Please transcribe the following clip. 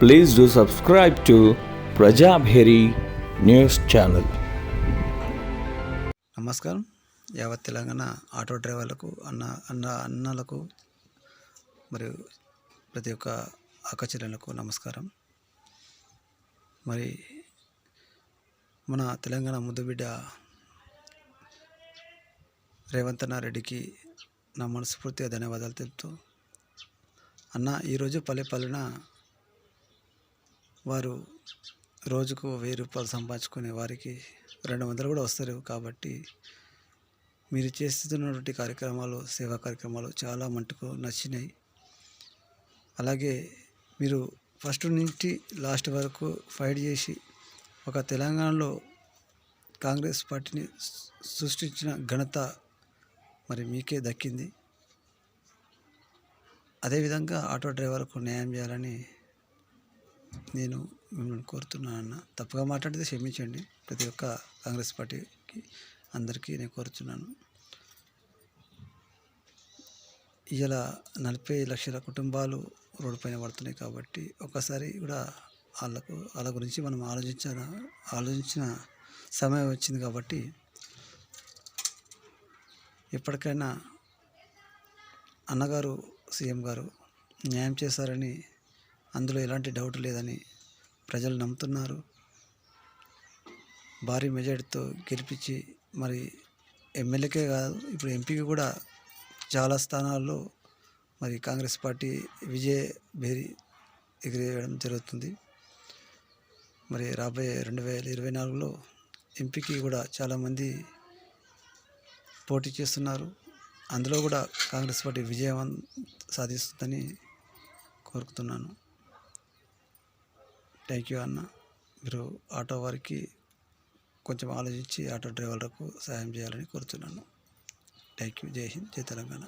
Please do subscribe to Prajabheri news channel. నమస్కారం. యావత్ Telangana auto డ్రైవర్లకు అన్న అన్న అన్నలకు మరియు ప్రతి ఒక్క అక్కచెల్లెలకు నమస్కారం. మరి మన తెలంగాణ ముద్దుబిడ్డ రేవంత్ రెడ్డికి నా మనస్ఫూర్తిగా ధన్యవాదాలు తెలుపుతూ అన్న ఈరోజు పల్లె పల్లెన వారు రోజుకు వెయ్యి రూపాయలు సంపాదించుకునే వారికి రెండు వందలు కూడా వస్తారు కాబట్టి మీరు చేస్తున్నటువంటి కార్యక్రమాలు సేవా కార్యక్రమాలు చాలా మటుకు నచ్చినాయి. అలాగే మీరు ఫస్ట్ నుంచి లాస్ట్ వరకు ఫైట్ చేసి ఒక తెలంగాణలో కాంగ్రెస్ పార్టీని సృష్టించిన ఘనత మరి మీకే దక్కింది. అదేవిధంగా ఆటో డ్రైవర్కు న్యాయం చేయాలని నేను మిమ్మల్ని కోరుతున్నాను అన్న. తప్పుగా మాట్లాడితే క్షమించండి. ప్రతి ఒక్క కాంగ్రెస్ పార్టీకి అందరికీ నేను కోరుతున్నాను. ఇలా నలభై లక్షల కుటుంబాలు రోడ్డు పైన పడుతున్నాయి కాబట్టి ఒకసారి కూడా వాళ్ళకు వాళ్ళ గురించి మనం ఆలోచించాల ఆలోచించిన సమయం వచ్చింది కాబట్టి ఎప్పటికైనా అన్నగారు సీఎం గారు న్యాయం చేశారని అందులో ఎలాంటి డౌట్ లేదని ప్రజలు నమ్ముతున్నారు. భారీ మెజార్టీతో గెలిపించి మరి ఎమ్మెల్యేకే కాదు ఇప్పుడు ఎంపీకి కూడా చాలా స్థానాల్లో మరి కాంగ్రెస్ పార్టీ విజయ భేరి ఎగిరేయడం జరుగుతుంది. మరి రాబోయే రెండు వేల ఇరవై నాలుగులో ఎంపీకి కూడా చాలామంది పోటీ చేస్తున్నారు. అందులో కూడా కాంగ్రెస్ పార్టీ విజయం సాధిస్తుందని కోరుకుతున్నాను థ్యాంక్ యూ అన్న. మీరు ఆటో వారికి కొంచెం ఆలోచించి ఆటో డ్రైవర్లకు సహాయం చేయాలని కోరుతున్నాను థ్యాంక్ యూ జై హింద్ జై తెలంగాణ.